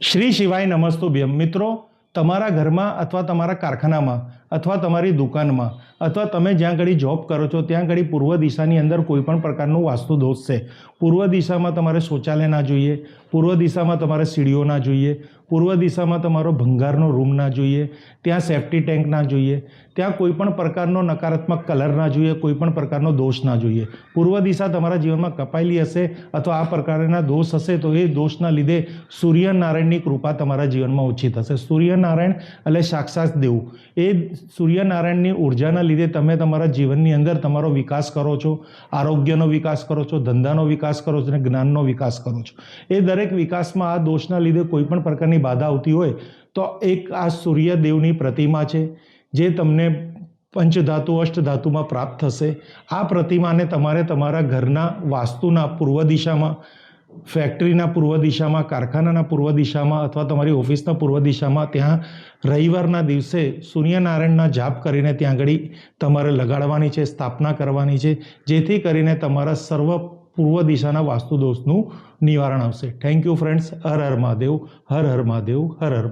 શ્રી શિવાય નમસ્તુભ્યમ મિત્રો તમારા ઘરમાં અથવા તમારા કારખાનામાં અથવા તમારી દુકાનમાં, અથવા તમે જ્યાં ઘડી જોબ કરો છો, ત્યાં ઘડી પૂર્વ દિશાની અંદર કોઈ પણ પ્રકારનું વાસ્તુ દોષ છે. પૂર્વ દિશામાં તમારે શૌચાલય ના જોઈએ, પૂર્વ દિશામાં તમારે સીડીઓ ના જોઈએ, પૂર્વ દિશામાં તમારો ભંગારનો રૂમ ના જોઈએ, ત્યાં સેફ્ટી ટેન્ક ના જોઈએ, ત્યાં કોઈ પણ પ્રકારનો નકારાત્મક કલર ના જોઈએ, કોઈ પણ પ્રકારનો દોષ ના જોઈએ. પૂર્વ દિશા તમારા જીવનમાં કપાયેલી હશે અથવા આ પ્રકારના દોષ હશે તો એ દોષના લીધે સૂર્યનારાયણની કૃપા તમારા જીવનમાં ઓછી થશે. સૂર્યનારાયણ એટલે સાક્ષાત દેવ. એ સૂર્યનારાયણની ઉર્જાના લીધે તમે તમારા જીવનની અંદર તમારો વિકાસ કરો છો, આરોગ્યનો વિકાસ કરો છો, ધંધાનો વિકાસ કરો છો અને જ્ઞાનનો વિકાસ કરો છો. એ દરેક વિકાસમાં આ દોષના લીધે કોઈ પણ પ્રકારની બાધા આવતી હોય, તો એક આ સૂર્યદેવની પ્રતિમા છે, જે તમને પંચધાતુ, અષ્ટધાતુમાં પ્રાપ્ત થશે. આ પ્રતિમાને તમારે તમારા ઘરના વાસ્તુના પૂર્વ દિશામાં ફેક્ટરીના પૂર્વ દિશામાં, કારખાનાના પૂર્વ દિશામાં અથવા તમારી ઓફિસના પૂર્વ દિશામાં ત્યાં રવિવારના દિવસે સૂર્યનારાયણના જાપ કરીને ત્યાં આગળ તમારે લગાડવાની છે, સ્થાપના કરવાની છે, જેથી કરીને તમારા સર્વ પૂર્વ દિશાના વાસ્તુ દોષનું નિવારણ આવશે. થેન્ક યુ ફ્રેન્ડ્સ હર હર મહાદેવ, હર હર મહાદેવ, હર હર